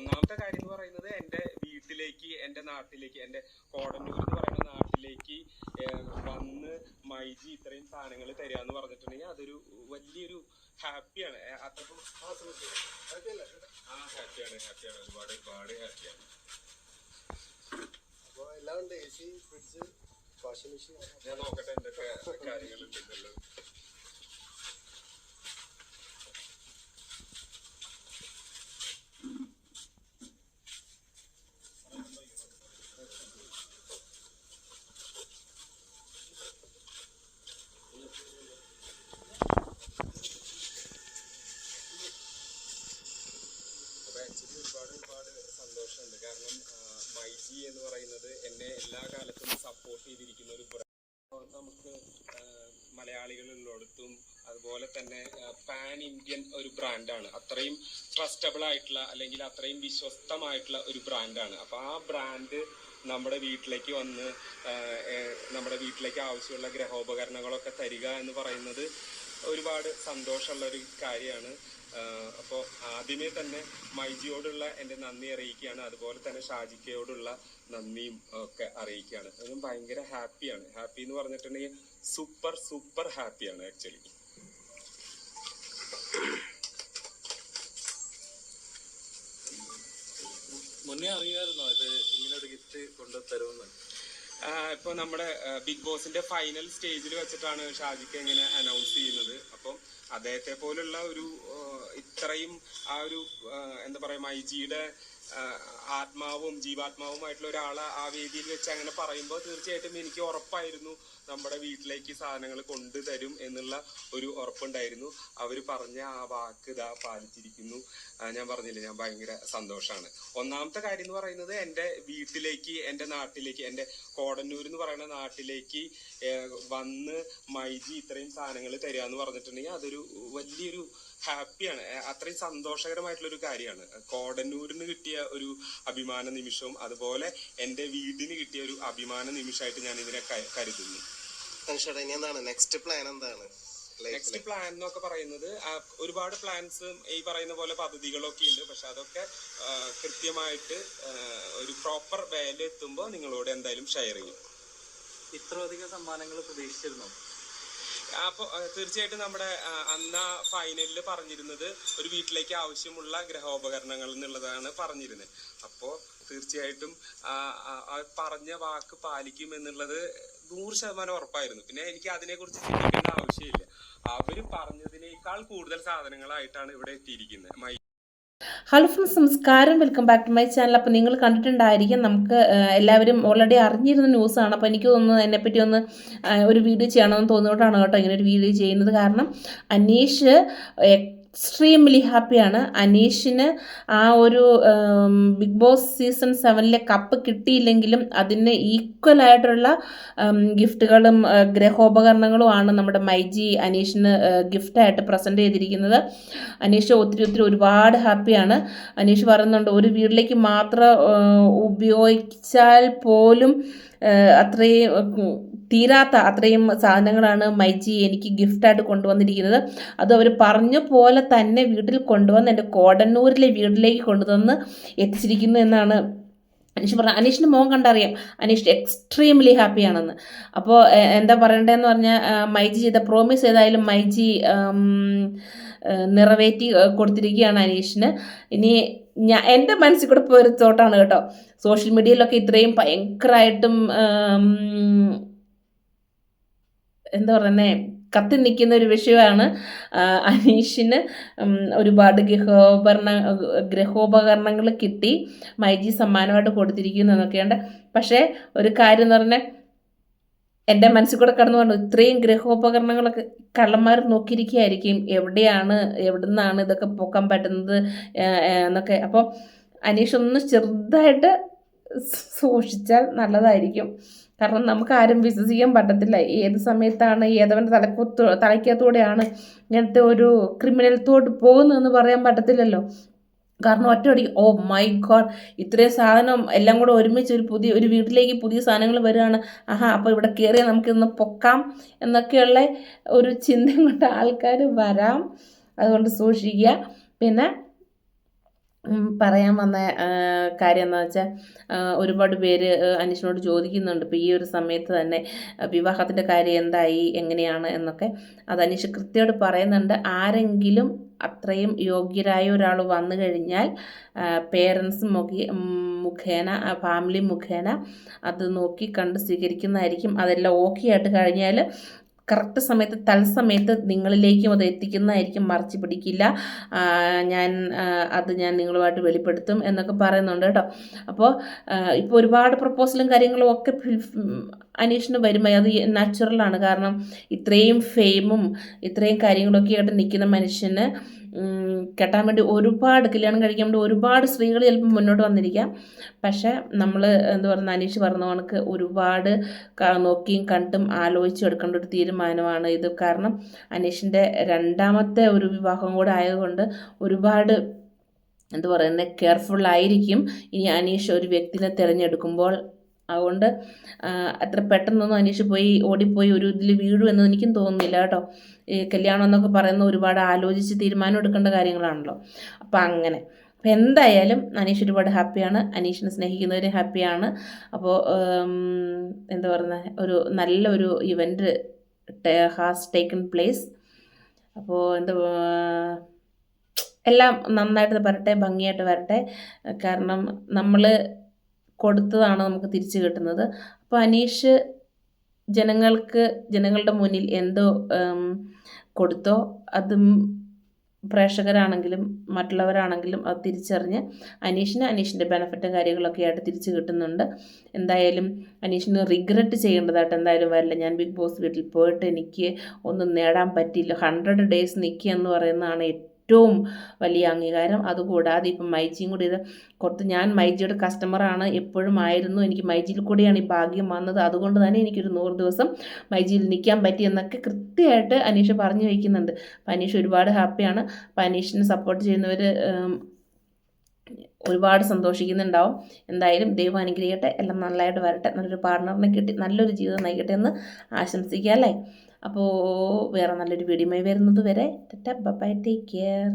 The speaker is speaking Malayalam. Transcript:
ഒന്നാമത്തെ കാര്യം എന്ന് പറയുന്നത് എന്റെ വീട്ടിലേക്ക് എന്റെ നാട്ടിലേക്ക് എന്റെ കോടന്നൂർ എന്ന് പറയുന്ന നാട്ടിലേക്ക് വന്ന് മൈജി ഇത്രയും സാധനങ്ങൾ തരിക എന്ന് പറഞ്ഞിട്ടുണ്ടെങ്കിൽ അതൊരു വലിയൊരു ഹാപ്പിയാണ്. അത്രക്കും ആ ഹാപ്പിയാണ് ഹാപ്പിയാണ്. ഒരുപാട് ഒരുപാട് ഹാപ്പിയാണ്. അപ്പോൾ എല്ലാം ഉണ്ട്. A C fridge washing machine. ഞാൻ നോക്കട്ടെ എന്തൊക്കെ കാര്യങ്ങളുണ്ടെന്നുള്ളത് അപ്പൊ ആക്ച്വലി ഒരുപാട് ഒരുപാട് സന്തോഷമുണ്ട്. കാരണം മൈജി എന്ന് പറയുന്നത് എന്നെ എല്ലാ കാലത്തും സപ്പോർട്ട് ചെയ്തിരിക്കുന്ന ഒരു നമുക്ക് ആ, മലയാളികളുള്ളിടത്തും അതുപോലെ തന്നെ പാൻ ഇന്ത്യൻ ഒരു ബ്രാൻഡാണ് അത്രയും ട്രസ്റ്റബിൾ ആയിട്ടുള്ള അല്ലെങ്കിൽ അത്രയും വിശ്വസ്തമായിട്ടുള്ള ഒരു ബ്രാൻഡാണ് അപ്പൊ ആ ബ്രാൻഡ് നമ്മുടെ വീട്ടിലേക്ക് വന്ന് നമ്മുടെ വീട്ടിലേക്ക് ആവശ്യമുള്ള ഗ്രഹോപകരണങ്ങളൊക്കെ തരിക എന്ന് പറയുന്നത് ഒരുപാട് സന്തോഷമുള്ള ഒരു കാര്യമാണ്. അപ്പോൾ ആദ്യമേ തന്നെ മൈജിയോടുള്ള എന്റെ നന്ദി അറിയിക്കുകയാണ്. അതുപോലെ തന്നെ ഷാജിക്കയോടുള്ള നന്ദിയും ഒക്കെ അറിയിക്കുകയാണ്. അതും ഭയങ്കര ഹാപ്പിയാണ്. ഹാപ്പി എന്ന് പറഞ്ഞിട്ടുണ്ടെങ്കിൽ സൂപ്പർ സൂപ്പർ ഹാപ്പിയാണ് ആക്ച്വലി മുന്നേ അറിയാമായിരുന്നോ ഇത് ഇങ്ങനെ ഒരു ഗിഫ്റ്റ് കൊണ്ടു ഇപ്പോൾ നമ്മുടെ ബിഗ് ബോസിന്റെ ഫൈനൽ സ്റ്റേജിൽ വെച്ചിട്ടാണ് ഷാജിക്ക് ഇങ്ങനെ അനൗൺസ് ചെയ്യുന്നത്. അപ്പം അദ്ദേഹത്തെ പോലുള്ള ഒരു ഇത്രയും ആ ഒരു എന്താ പറയാ മൈജിയുടെ ആത്മാവും ജീവാത്മാവുമായിട്ടുള്ള ഒരാളെ ആ വേദിയിൽ വെച്ച് അങ്ങനെ പറയുമ്പോൾ തീർച്ചയായിട്ടും എനിക്ക് ഉറപ്പായിരുന്നു നമ്മുടെ വീട്ടിലേക്ക് സാധനങ്ങൾ കൊണ്ടുതരും എന്നുള്ള ഒരു ഉറപ്പുണ്ടായിരുന്നു. അവർ പറഞ്ഞ ആ വാക്ക് ഇതാ പാലിച്ചിരിക്കുന്നു. ഞാൻ പറഞ്ഞില്ലേ ഞാൻ ഭയങ്കര സന്തോഷമാണ് ഒന്നാമത്തെ കാര്യം എന്ന് പറയുന്നത് എന്റെ വീട്ടിലേക്ക് എന്റെ നാട്ടിലേക്ക് എന്റെ കോടന്നൂർ എന്ന് പറയുന്ന നാട്ടിലേക്ക് വന്ന് മൈജി ഇത്രയും സാധനങ്ങൾ തരിക എന്ന് പറഞ്ഞിട്ടുണ്ടെങ്കിൽ അതൊരു വലിയൊരു ഹാപ്പിയാണ്. അത്രയും സന്തോഷകരമായിട്ടുള്ള ഒരു കാര്യമാണ്. കോടന്നൂരിന് കിട്ടിയ ഒരു അഭിമാന നിമിഷവും അതുപോലെ എന്റെ വീടിന് കിട്ടിയ ഒരു അഭിമാന നിമിഷമായിട്ട് ഞാൻ ഇതിനെ കരുതുന്നു. ഇനി എന്താണ്? നെക്സ്റ്റ് പ്ലാൻ എന്താണ്? നെക്സ്റ്റ് പ്ലാൻ എന്നൊക്കെ പറയുന്നത് ഒരുപാട് പ്ലാൻസ് ഈ പറയുന്ന പോലെ പദ്ധതികളൊക്കെ ഉണ്ട്. പക്ഷെ അതൊക്കെ കൃത്യമായിട്ട് ഒരു പ്രോപ്പർ വേല എത്തുമ്പോൾ നിങ്ങളോട് എന്തായാലും ഷെയർ ചെയ്യും. ഇത്രയധികം സമ്മാനങ്ങൾ പ്രതീക്ഷിച്ചിരുന്നു? അപ്പോൾ തീർച്ചയായിട്ടും നമ്മുടെ അന്ന് ഫൈനലിൽ പറഞ്ഞിരുന്നത് ഒരു വീട്ടിലേക്ക് ആവശ്യമുള്ള ഗ്രഹോപകരണങ്ങൾ എന്നുള്ളതാണ് പറഞ്ഞിരുന്നത്. അപ്പോൾ തീർച്ചയായിട്ടും പറഞ്ഞ വാക്ക് പാലിക്കും എന്നുള്ളത് നൂറ് ശതമാനം ഉറപ്പായിരുന്നു. പിന്നെ എനിക്ക് അതിനെക്കുറിച്ച് ചിന്തിക്കേണ്ട ആവശ്യമില്ല. അവർ പറഞ്ഞതിനേക്കാൾ കൂടുതൽ സാധനങ്ങളായിട്ടാണ് ഇവിടെ എത്തിയിരിക്കുന്നത്. ഹലോ ഫ്രണ്ട്സ് നമസ്കാരം. Welcome back to my channel അപ്പോൾ നിങ്ങൾ കണ്ടിട്ടുണ്ടായിരിക്കും നമുക്ക് എല്ലാവരും ഓൾറെഡി അറിഞ്ഞിരുന്ന ന്യൂസാണ് അപ്പോൾ എനിക്ക് തോന്നുന്നു എന്നെപ്പറ്റി ഒന്ന് ഒരു വീഡിയോ ചെയ്യണമെന്ന് തോന്നിയോണ്ടാണ് കേട്ടോ ഇങ്ങനെ ഒരു വീഡിയോ ചെയ്യുന്നത്. കാരണം അനീഷ് എക്സ്ട്രീംലി ഹാപ്പിയാണ് അനീഷിന് ആ ഒരു ബിഗ് ബോസ് സീസൺ സെവനിലെ കപ്പ് കിട്ടിയില്ലെങ്കിലും അതിന് ഉം, ഗിഫ്റ്റുകളും ഗ്രഹോപകരണങ്ങളും ഗ്രഹോപകരണങ്ങളുമാണ് നമ്മുടെ മൈജി അനീഷിന് ഗിഫ്റ്റായിട്ട് പ്രസന്റ് ചെയ്തിരിക്കുന്നത്. അനീഷ് ഒത്തിരി ഒത്തിരി ഒരുപാട് ഹാപ്പിയാണ് അനീഷ് പറയുന്നുണ്ട് ഒരു വീട്ടിലേക്ക് മാത്രം ഉപയോഗിച്ചാൽ പോലും അത്രയും തീരാത്ത അത്രയും സാധനങ്ങളാണ് മൈജി എനിക്ക് ഗിഫ്റ്റായിട്ട് കൊണ്ടുവന്നിരിക്കുന്നത്. അത് അവർ പറഞ്ഞ പോലെ തന്നെ വീട്ടിൽ കൊണ്ടുവന്ന് എന്റെ കോടന്നൂരിലെ വീട്ടിലേക്ക് കൊണ്ടുവന്ന് എത്തിച്ചിരിക്കുന്നു എന്നാണ് അനീഷ് പറഞ്ഞു അനീഷിന്റെ മോൻ കണ്ടറിയാം. അനീഷ് എക്സ്ട്രീംലി ഹാപ്പിയാണെന്ന് അപ്പോൾ എന്താ പറയണ്ടതെന്ന് പറഞ്ഞാൽ മൈജി ചെയ്ത പ്രോമിസ് ഏതായാലും മൈജി നിറവേറ്റി കൊടുത്തിരിക്കുകയാണ് അനീഷിന്. ഇനി ഞാൻ എന്റെ മനസ്സിൽ കൂടെ പോയൊരു തോട്ടാണ് കേട്ടോ. സോഷ്യൽ മീഡിയയിലൊക്കെ ഇത്രയും ഭയങ്കരമായിട്ടും എന്താ പറയുന്നത് കത്തി നിൽക്കുന്ന ഒരു വിഷയമാണ് അനീഷിന് ഒരുപാട് ഗൃഹോപകരണ ഗൃഹോപകരണങ്ങൾ കിട്ടി മൈജി സമ്മാനമായിട്ട് കൊടുത്തിരിക്കുന്നു എന്നൊക്കെയുണ്ട്. പക്ഷേ ഒരു കാര്യം എന്ന് പറഞ്ഞാൽ എന്റെ മനസ്സിൽ കൂടെ കടന്നു പറഞ്ഞു ഇത്രയും ഗൃഹോപകരണങ്ങളൊക്കെ കള്ളന്മാർ നോക്കിയിരിക്കുകയായിരിക്കും എവിടെയാണ് എവിടെ നിന്നാണ് ഇതൊക്കെ പോക്കാൻ പറ്റുന്നത് എന്നൊക്കെ. അപ്പോൾ അനീഷ് ഒന്ന് ചെറുതായിട്ട് സൂക്ഷിച്ചാൽ നല്ലതായിരിക്കും. കാരണം നമുക്ക് ആരും വിശ്വസിക്കാൻ പറ്റത്തില്ല. ഏത് സമയത്താണ് ഏതവന്റെ തലക്കൂത്ത് തലയ്ക്കകത്തൂടെയാണ് ഇങ്ങനത്തെ ഒരു ക്രിമിനൽ തോട്ട് പോകുന്നതെന്ന് പറയാൻ പറ്റത്തില്ലല്ലോ. കാരണം ഒറ്റയടി ഓ മൈ ഗോഡ് ഇത്രയും സാധനം എല്ലാം കൂടെ ഒരുമിച്ച് ഒരു പുതിയ ഒരു വീട്ടിലേക്ക് പുതിയ സാധനങ്ങൾ വരികയാണ്. ആഹാ അപ്പോൾ ഇവിടെ കയറിയാൽ നമുക്കിന്ന് പൊക്കാം എന്നൊക്കെയുള്ള ഒരു ചിന്തയും കൊണ്ട് ആൾക്കാർ വരാം. അതുകൊണ്ട് സൂക്ഷിക്കുക. പിന്നെ പറയാൻ വന്ന കാര്യം എന്താ വെച്ചാൽ ഒരുപാട് പേര് അനീഷിനോട് ചോദിക്കുന്നുണ്ട്. ഇപ്പോൾ ഈ ഒരു സമയത്ത് തന്നെ വിവാഹത്തിന്റെ കാര്യം എന്തായി എങ്ങനെയാണ് എന്നൊക്കെ. അത് അനീഷ് കൃത്യമായിട്ട് പറയുന്നുണ്ട്. ആരെങ്കിലും അത്രയും യോഗ്യരായ ഒരാൾ വന്നു കഴിഞ്ഞാൽ പേരൻസ് മുഖേ മുഖേന ഫാമിലി മുഖേന അത് നോക്കി കണ്ട് സ്വീകരിക്കുന്നതായിരിക്കും. അതെല്ലാം ഓക്കെ ആയിട്ട് കഴിഞ്ഞാൽ കറക്റ്റ് സമയത്ത് തത്സമയത്ത് നിങ്ങളിലേക്കും അത് എത്തിക്കുന്നതായിരിക്കും മറച്ചു പിടിക്കില്ല. ഞാൻ അത് ഞാൻ നിങ്ങളുമായിട്ട് വെളിപ്പെടുത്തും എന്നൊക്കെ പറയുന്നുണ്ട് കേട്ടോ. അപ്പോൾ ഇപ്പോൾ ഒരുപാട് പ്രപ്പോസലും കാര്യങ്ങളും ഒക്കെ അന്വേഷണം വരുമ്പോൾ അത് നാച്ചുറലാണ് കാരണം ഇത്രയും ഫെയിമും ഇത്രയും കാര്യങ്ങളൊക്കെ ആയിട്ട് നിൽക്കുന്ന മനുഷ്യന് കെട്ടാൻ വേണ്ടി ഒരുപാട് കല്യാണം കഴിക്കാൻ വേണ്ടി ഒരുപാട് സ്ത്രീകൾ ചിലപ്പോൾ മുന്നോട്ട് വന്നിരിക്കാം. പക്ഷേ നമ്മൾ എന്താ പറയുക അനീഷ് പറഞ്ഞ കണക്ക് ഒരുപാട് നോക്കിയും കണ്ടും ആലോചിച്ചും എടുക്കേണ്ട ഒരു തീരുമാനമാണ് ഇത്. കാരണം അനീഷിന്റെ രണ്ടാമത്തെ ഒരു വിവാഹം കൂടെ ആയതുകൊണ്ട് ഒരുപാട് എന്താ പറയുന്നത് കെയർഫുള്ളായിരിക്കും ഇനി അനീഷ് ഒരു വ്യക്തിനെ തിരഞ്ഞെടുക്കുമ്പോൾ അതുകൊണ്ട് അത്ര പെട്ടെന്നൊന്നും അനീഷ് പോയി ഓടിപ്പോയി ഒരു ഇതിൽ വീഴുമെന്ന് എനിക്കും തോന്നുന്നില്ല കേട്ടോ. ഈ കല്യാണം എന്നൊക്കെ പറയുന്ന ഒരുപാട് ആലോചിച്ച് തീരുമാനം എടുക്കേണ്ട കാര്യങ്ങളാണല്ലോ. അപ്പം അങ്ങനെ. അപ്പം എന്തായാലും അനീഷ് ഒരുപാട് ഹാപ്പിയാണ്. അനീഷിനെ സ്നേഹിക്കുന്നവർ ഹാപ്പിയാണ്. അപ്പോൾ എന്താ പറയുന്നത് ഒരു നല്ലൊരു ഇവന്റ് ഹാസ് ടേക്കൺ പ്ലേസ്. അപ്പോൾ എന്താ എല്ലാം നന്നായിട്ട് വരട്ടെ ഭംഗിയായിട്ട് വരട്ടെ. കാരണം നമ്മൾ കൊടുത്തതാണ് നമുക്ക് തിരിച്ചു കിട്ടുന്നത്. അപ്പോൾ അനീഷ് ജനങ്ങൾക്ക് ജനങ്ങളുടെ മുന്നിൽ എന്തോ കൊടുത്തോ? അതും പ്രേക്ഷകരാണെങ്കിലും മറ്റുള്ളവരാണെങ്കിലും അത് തിരിച്ചറിഞ്ഞ് അനീഷിന് അനീഷിന്റെ ബെനഫിറ്റും കാര്യങ്ങളൊക്കെ ആയിട്ട് തിരിച്ചു കിട്ടുന്നുണ്ട്. എന്തായാലും അനീഷിന് റിഗ്രറ്റ് ചെയ്യേണ്ടതായിട്ട് എന്തായാലും വരില്ല. ഞാൻ ബിഗ് ബോസ് വീട്ടിൽ പോയിട്ട് എനിക്ക് ഒന്നും നേടാൻ പറ്റിയില്ല. ഹൺഡ്രഡ് ഡേയ്സ് നിൽക്കുക എന്ന് പറയുന്നതാണ് ഏറ്റവും വലിയ അംഗീകാരം. അതുകൂടാതെ ഇപ്പം മൈജിയും കൂടി ഇത് കൊടുത്ത് ഞാൻ മൈജിയുടെ കസ്റ്റമറാണ് എപ്പോഴും ആയിരുന്നു. എനിക്ക് മൈജിയിൽ കൂടിയാണ് ഈ ഭാഗ്യം വന്നത്. അതുകൊണ്ട് തന്നെ എനിക്കൊരു നൂറ് ദിവസം മൈജിയിൽ നിൽക്കാൻ പറ്റി എന്നൊക്കെ കൃത്യമായിട്ട് അനീഷ് പറഞ്ഞു വയ്ക്കുന്നുണ്ട്. അപ്പം അനീഷ് ഒരുപാട് ഹാപ്പിയാണ് അപ്പം അനീഷിനെ സപ്പോർട്ട് ചെയ്യുന്നവർ ഒരുപാട് സന്തോഷിക്കുന്നുണ്ടാവും. എന്തായാലും ദൈവം അനുഗ്രഹിക്കട്ടെ. എല്ലാം നല്ലതായിട്ട് വരട്ടെ. നല്ലൊരു പാർട്ണറിനെ കിട്ടി നല്ലൊരു ജീവിതം നയിക്കട്ടെ എന്ന് ആശംസിക്കുക അല്ലേ? അപ്പോൾ വേറെ നല്ലൊരു വീഡിയോയുമായി വരുന്നത് വരെ ബൈ ടേക്ക് കെയർ